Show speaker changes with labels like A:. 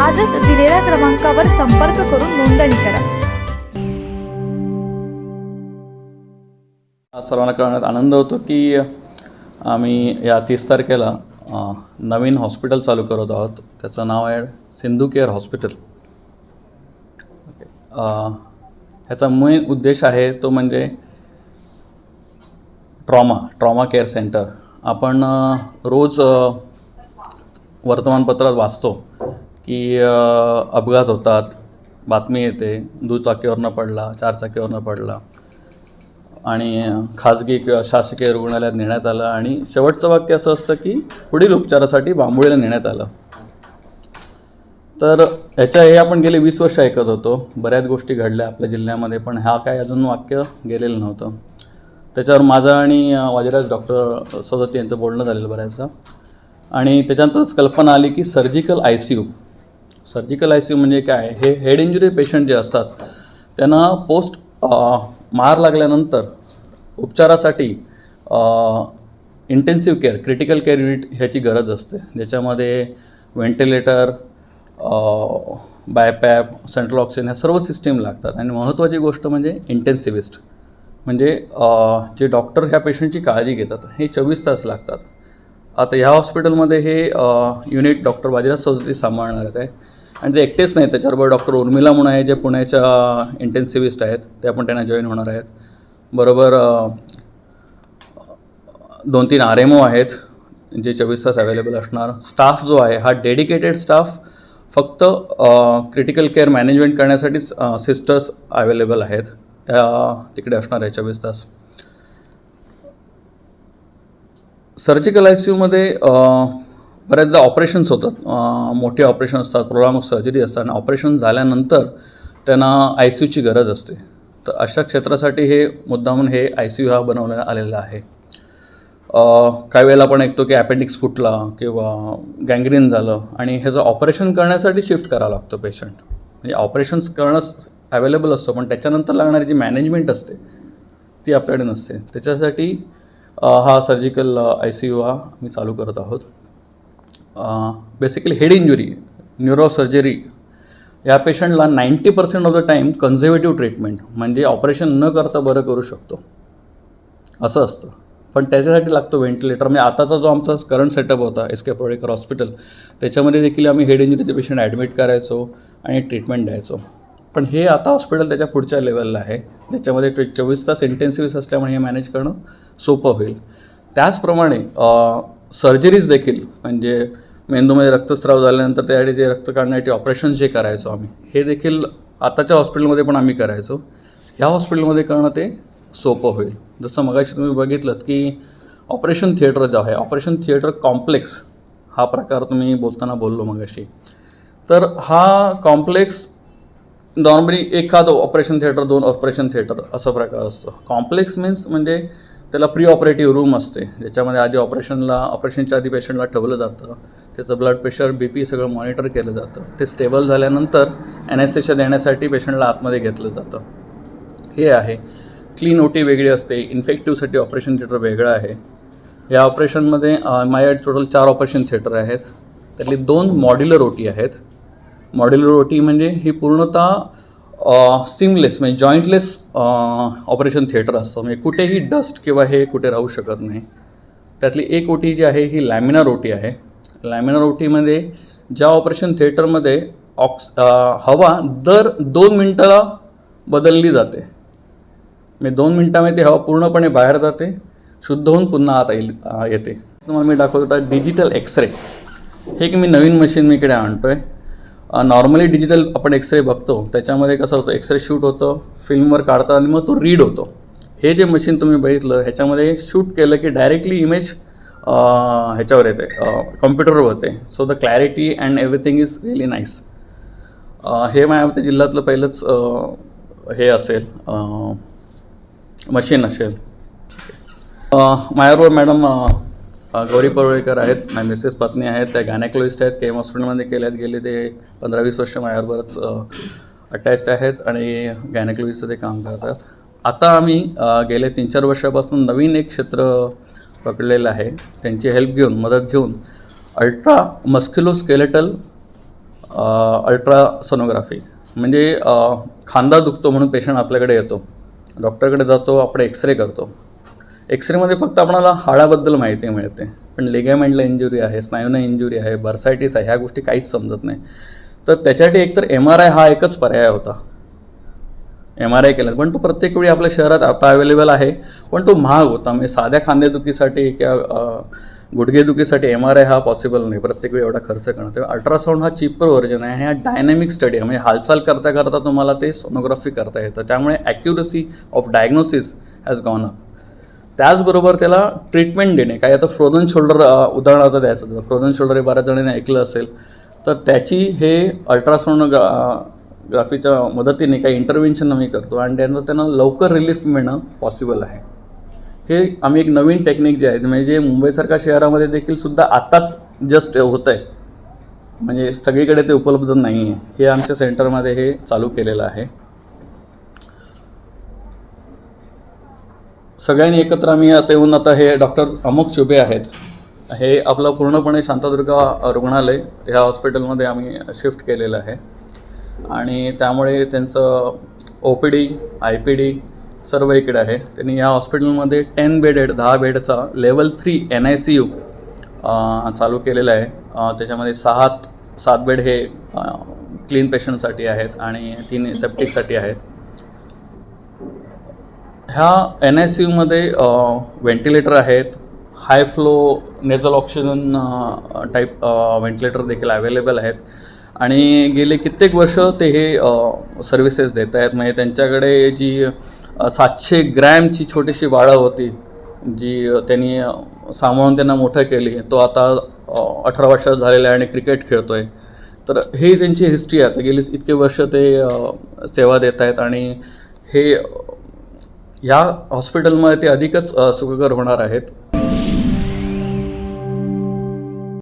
A: आजच दिलेल्या क्रमांकावर संपर्क करून नोंदणी करा.
B: सर्वांना कळण्यात आनंद होतो की आम्ही या तीस तारखेला नवीन हॉस्पिटल चालू करत आहोत. त्याचं नाव आहे सिंधू केअर हॉस्पिटल. ह्याचा मेन उद्देश आहे तो म्हणजे ट्रॉमा ट्रॉमा केअर सेंटर. आपण रोज वर्तमानपत्रात वाचतो. की अपघात होतात. बातमी येते. दुचाकीवरनं पडला चारचाकीवरनं पडला. आणि खाजगी किंवा शासकीय रुग्णालयात नेण्यात आलं आणि शेवटचं वाक्य असं असतं की पुढील उपचारासाठी बांबोळीला नेण्यात आलं. तर ह्याच्या हे आपण गेले वीस वर्ष ऐकत होतो. बऱ्याच गोष्टी घडल्या आपल्या जिल्ह्यामध्ये पण हा काय अजून वाक्य गेलेलं नव्हतं. त्याच्यावर माझं आणि वाजिराज डॉक्टर सौदत्ती यांचं बोलणं झालेलं बऱ्याचदा. आणि त्याच्यानंतरच कल्पना आली की surgical I C U surgical I C U म्हणजे काय? हे हेड इंजुरी पेशंट जे असतात त्यांना पोस्ट मार लागल्यानंतर उपचारासाठी intensive care critical care unit ह्याची गरज असते. ज्याच्यामध्ये व्हेंटिलेटर बायपॅप सेंट्रल ऑक्सिजन ह्या सर्व सिस्टीम लागतात. आणि महत्त्वाची गोष्ट म्हणजे इंटेन्सिव्हिस्ट म्हणजे जे डॉक्टर ह्या पेशंटची काळजी घेतात हे चोवीस तास लागतात. आता ह्या हॉस्पिटलमध्ये हे युनिट डॉक्टर बाजीराज चौधरी सांभाळणार आहेत आहे. आणि ते एकटेच नाही त्याच्याबरोबर डॉक्टर उर्मिला म्हणून आहे जे पुण्याच्या इंटेन्सिव्हिस्ट आहेत. ते पण त्यांना जॉईन होणार आहेत. बरोबर दोन तीन आर एम ओ आहेत जे चोवीस तास अवेलेबल असणार. स्टाफ जो आहे हा डेडिकेटेड स्टाफ फक्त क्रिटिकल केअर मॅनेजमेंट करण्यासाठीच सिस्टर्स अवेलेबल आहेत. त्या तिकडे असणार आहे चोवीस तास. सर्जिकल आय सी यूमध्ये बऱ्याचदा ऑपरेशन्स होतात. मोठे ऑपरेशन असतात प्रोग्राम सर्जरी असतात आणि ऑपरेशन झाल्यानंतर त्यांना आय सी यूची गरज असते. तर अशा क्षेत्रासाठी हे मुद्दामून हे आय सी यू हा बनवण्यात आलेला आहे. काही वेळेला आपण ऐकतो की अपेंडिक्स फुटला किंवा गँग्रीन झालं आणि ह्याचं ऑपरेशन करण्यासाठी शिफ्ट करावं लागतं पेशंट म्हणजे ऑपरेशन्स करणं अवेलेबल असतं पण त्याच्यानंतर लागणारी जी मॅनेजमेंट असते ती आपल्याकडे नसते. त्याच्यासाठी हा सर्जिकल आय सी यू हा मी चालू करत आहोत. Basically head injury neuro surgery या पेशंटला ninety percent of the time conservative treatment म्हणजे ऑपरेशन न करता बरं करू शकतो. असं असतं. पण त्याच्यासाठी लागतो व्हेंटिलेटर म्हणजे आताचा जो आमचा करंट सेटअप होता एस के प्रोडेकर हॉस्पिटल त्याच्यामध्ये देखील आम्ही हेड इंजुरीचे पेशंट ॲडमिट करायचो आणि ट्रीटमेंट द्यायचो. पण हे आता हॉस्पिटल त्याच्या पुढच्या लेवलला आहे. ज्याच्यामध्ये ट्वे चोवीस तास इंटेन्सिव्हिस असल्यामुळे हे मॅनेज करणं सोपं होईल. त्याचप्रमाणे सर्जरीज देखील म्हणजे मेंदूमध्ये रक्तस्राव झाल्यानंतर त्यासाठी जे रक्त काढण्यासाठी ऑपरेशन जे करायचो आम्ही हे देखील आताच्या हॉस्पिटलमध्ये पण आम्ही करायचो. ह्या हॉस्पिटलमध्ये करणं ते सोपं होईल. जसं मगाशी तुम्ही बघितलं की ऑपरेशन थिएटर जे आहे ऑपरेशन थिएटर कॉम्प्लेक्स हा प्रकार तुम्ही बोलताना बोललो मगाशी. तर हा कॉम्प्लेक्स नॉर्मली एखादं ऑपरेशन थिएटर दोन ऑपरेशन थिएटर असा प्रकार असतो. कॉम्प्लेक्स मीन्स म्हणजे त्याला प्री ऑपरेटिव्ह रूम असते. ज्याच्यामध्ये आधी ऑपरेशनला ऑपरेशनच्या आधी पेशंटला ठेवलं जातं. त्याचं ब्लड प्रेशर बी पी सगळं मॉनिटर केलं जातं. ते स्टेबल झाल्यानंतर एनएसएच्या देण्यासाठी पेशंटला आतमध्ये घेतलं जातं. हे आहे. क्लीन ओटी वेगळी असते. इन्फेक्टिव्हसाठी ऑपरेशन थिएटर वेगळं आहे. या ऑपरेशनमध्ये माझ्या टोटल चार ऑपरेशन थिएटर आहेत. त्यातली दोन मॉड्युलर ओटी आहेत. मॉड्युलर ओटी म्हणजे ही पूर्णतः सिमलेस म्हणजे जॉईंटलेस ऑपरेशन थिएटर असतं. म्हणजे कुठेही डस्ट किंवा हे कुठे राहू शकत नाही. त्यातली एक ओटी जी आहे ही लॅमिनार ओटी आहे. लॅमिनार ओटीमध्ये ज्या ऑपरेशन थिएटरमध्ये ऑक्स हवा दर दोन मिनटाला बदलली जाते. म्हणजे दोन मिनटामध्ये ती हवा पूर्णपणे बाहेर जाते शुद्ध होऊन पुन्हा आत येईल येते. तुम्हाला मी दाखवत होता डिजिटल एक्सरे हे एक मी नवीन मशीन मी इकडे आणतो आहे नॉर्मली डिजिटल आपण एक्सरे बघतो. त्याच्यामध्ये कसं होतं एक्सरे शूट होतं फिल्मवर काढतात आणि मग तो रीड होतो. हे जे मशीन तुम्ही बघितलं ह्याच्यामध्ये शूट केलं की डायरेक्टली इमेज ह्याच्यावर येते कॉम्प्युटरवर होते. So the clarity and everything is really nice हे मायावती जिल्ह्यातलं पहिलंच हे असेल मशीन असेल. अ, माझ्याबरोबर मॅडम गौरी परुळेकर आहेत माझ्या मिसेस पत्नी आहेत त्या गॅनेकोलॉजिस्ट आहेत के एम हॉस्पिटलमध्ये केले आहेत गेले ते पंधरा वीस वर्ष माझ्याबरोबरच अटॅच्ड आहेत आणि गॅनेकोलॉजिस्टचं ते काम करतात. आता आम्ही गेले तीन चार वर्षापासून नवीन एक क्षेत्र पकडलेलं आहे. त्यांची हेल्प घेऊन मदत घेऊन अल्ट्रा मस्क्युलोस्केलेटल अल्ट्रा सोनोग्राफी म्हणजे खांदा दुखतो म्हणून पेशंट आपल्याकडे येतो. डॉक्टरकडे जातो आपण एक्सरे करतो. एक्सरेमध्ये फक्त आपणाला हाडाबद्दल माहिती मिळते. पण लेगॅमेंटला इंजुरी आहे स्नायूना इंजुरी आहे बर्सायटिस आहे ह्या गोष्टी काहीच समजत नाही. तर त्याच्यासाठी एकतर एम आर आय हा एकच पर्याय होता. एम आर आय केला. पण तो प्रत्येक वेळी आपल्या शहरात आता अवेलेबल आहे. पण तो महाग होता. म्हणजे साध्या खांदेदुखीसाठी किंवा गुडघेदुखीसाठी एम आर आय हा पॉसिबल नाही. प्रत्येक वेळी एवढा खर्च करणं. तेव्हा अल्ट्रासाऊंड हा चिपर व्हर्जन आहे आणि हा डायनॅमिक स्टडी आहे. म्हणजे हालचाल करता करता तुम्हाला ते सोनोग्राफी करता येतं. त्यामुळे accuracy of diagnosis has gone up त्याचबरोबर त्याला ट्रीटमेंट देणे. काय आता फ्रोझन शोल्डर उदाहरणार्थ द्यायचं तर फ्रोझन शोल्डर हे बऱ्याच जणांनी ऐकलं असेल. तर त्याची हे अल्ट्रासाउंड ग्राफीच्या मदतीने काही इंटरव्हेन्शन आम्ही करतो आणि त्यानंतर त्यांना लवकर रिलीफ मिळणं पॉसिबल आहे. हे आम्ही एक नवीन टेक्निक जे आहे म्हणजे मुंबईसारख्या शहरामध्ये देखील सुद्धा आत्ताच जस्ट होतं आहे म्हणजे सगळीकडे ते उपलब्ध नाही आहे हे आमच्या सेंटरमध्ये हे चालू केलेलं आहे. सगळ्यांनी एकत्र आम्ही आता येऊन आता हे डॉक्टर अमोक चुबे आहेत. हे आपलं पूर्णपणे शांतादुर्गा रुग्णालय ह्या हॉस्पिटलमध्ये आम्ही शिफ्ट केलेलं आहे. आणि त्यामुळे त्यांचं O P D I P D सर्व इकडे आहे. त्यांनी या हॉस्पिटलमध्ये टेन बेडेड दहा बेडचा level three N I C U चालू केलेलं आहे. त्याच्यामध्ये सहा सात बेड हे क्लीन पेशंटसाठी आहेत आणि तीन सेप्टिकसाठी आहेत. ह्या एन आय सी यूमध्ये व्हेंटिलेटर आहेत. High flow nasal oxygen type ventilator देखील अवेलेबल आहेत. आणि गेले कित्येक वर्ष ते हे सर्व्हिसेस देत आहेत. म्हणजे त्यांच्याकडे जी सातशे ग्रॅमची छोटीशी बाळं होती जी त्यांनी सांभाळून त्यांना मोठं केली. तो आता अठरा वर्षात झालेला आहे आणि क्रिकेट खेळतो आहे तर हे त्यांची हिस्ट्री आहे. आता गेली इतके वर्ष ते सेवा देत आहेत. आणि हे या हॉस्पिटलमध्ये ते अधिकच सुखकर होणार आहेत.